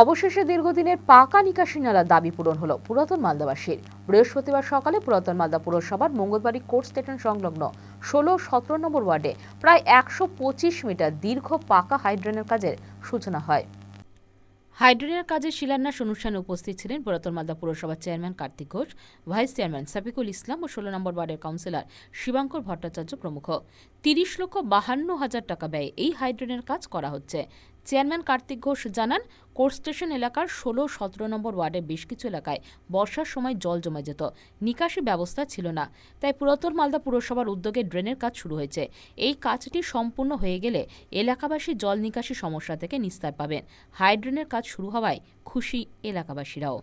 অবশেষে দীর্ঘদিনের পাকা নিকাশি নালার দাবি পূরণ হলো পুরাতন মালদাবাসীর। বৃহস্পতিবার সকালে পুরাতন মালদা পুরসভার মঙ্গলবাড়ি কোর্ট স্টেশন সংলগ্ন ষোলো সতেরো নম্বর ওয়ার্ডে প্রায় একশো পঁচিশ মিটার দীর্ঘ পাকা হাইড্রেনের কাজের সূচনা হয়। হাইড্রেনের কাজে শিলান্যাস অনুষ্ঠানে উপস্থিত ছিলেন পুরাতন মালদা পুরসভার chairman Kartik Ghosh, vice chairman Safikul Islam ও ষোলো নম্বর ওয়ার্ডের কাউন্সিলর শিবাঙ্কর ভট্টাচার্য প্রমুখ। তিরিশ লক্ষ বাহান্ন হাজার টাকা ব্যয়ে এই হাইড্রেনের কাজ করা হচ্ছে। চেয়ারম্যান কার্তিক ঘোষ জানান, কোর্ট স্টেশন এলাকার ষোলো সতেরো নম্বর ওয়ার্ডে বেশ কিছু এলাকায় বর্ষার সময় জল জমে যেত। নিকাশি ব্যবস্থা ছিল না। তাই পুরাতন মালদা পুরসভার উদ্যোগে ড্রেনের কাজ শুরু হয়েছে। এই কাজটি সম্পূর্ণ হয়ে গেলে এলাকাবাসী জল নিকাশি সমস্যা থেকে নিস্তার পাবেন। হাইড্রেনের কাজ শুরু হওয়ায় খুশি এলাকাবাসীরাও।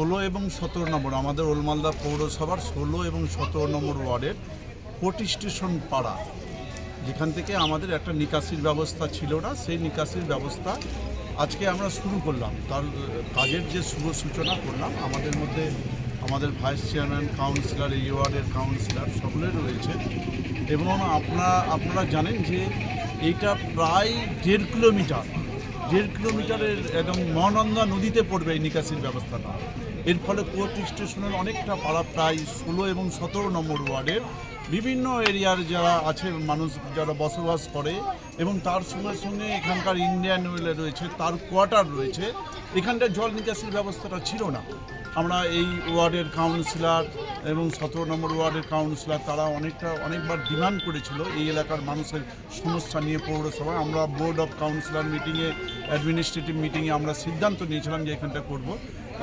ষোলো এবং সতেরো নম্বর, আমাদের ওলমালদা পৌরসভার ষোলো এবং সতেরো নম্বর ওয়ার্ডের কোটি স্টেশন পাড়া, যেখান থেকে আমাদের একটা নিকাশির ব্যবস্থা ছিল না, সেই নিকাশির ব্যবস্থা আজকে আমরা শুরু করলাম। তার কাজের যে শুভ সূচনা করলাম, আমাদের মধ্যে আমাদের ভাইস চেয়ারম্যান, কাউন্সিলর, এই ওয়ার্ডের কাউন্সিলর সকলের রয়েছে এবং আপনারা আপনারা জানেন যে এইটা প্রায় দেড় কিলোমিটার দেড় কিলোমিটারের একদম মহানন্দা নদীতে পড়বে এই নিকাশির ব্যবস্থাটা। এর ফলে কোর্ট স্টেশনের অনেকটা পাড়া প্রায় ষোলো এবং সতেরো নম্বর ওয়ার্ডের বিভিন্ন এরিয়ার যারা আছে, মানুষ যারা বসবাস করে এবং তার সঙ্গে সঙ্গে এখানকার ইন্ডিয়ান ওয়েলে রয়েছে, তার কোয়ার্টার রয়েছে। এখানটার জল নিকাশির ব্যবস্থাটা ছিল না। আমরা এই ওয়ার্ডের কাউন্সিলর এবং সতেরো নম্বর ওয়ার্ডের কাউন্সিলর, তারা অনেকটা, অনেকবার ডিমান্ড করেছিল এই এলাকার মানুষের সমস্যা নিয়ে পৌরসভা আমরা বোর্ড অফ কাউন্সিলর মিটিংয়ে অ্যাডমিনিস্ট্রেটিভ মিটিংয়ে আমরা সিদ্ধান্ত নিয়েছিলাম যে এখানটা করব।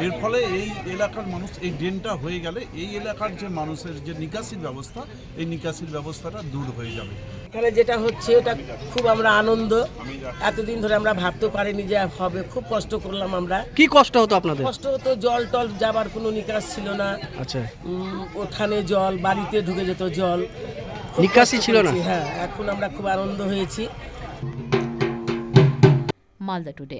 এর ফলে এই এলাকার মানুষ এই ড্রেনটা হয়ে গেলে এই এলাকার যে মানুষের যে নিকাশির ব্যবস্থা এই নিকাশির ব্যবস্থাটা দূর হয়ে যাবে। এখানে যেটা হচ্ছে ওটা খুব আমরা আনন্দ। এতদিন ধরে আমরা ভাবতে পারিনি যে হবে খুব কষ্ট করলাম আমরা। কি কষ্ট হতো আপনাদের? কষ্ট হতো জল টল যাবার কোনো নিকাশ ছিল না। আচ্ছা। ওখানে জল বাড়িতে ঢুকে যেত জল। নিকাশি ছিল না? হ্যাঁ এখন আমরা খুব আনন্দ হয়েছি। মালদা টুডে।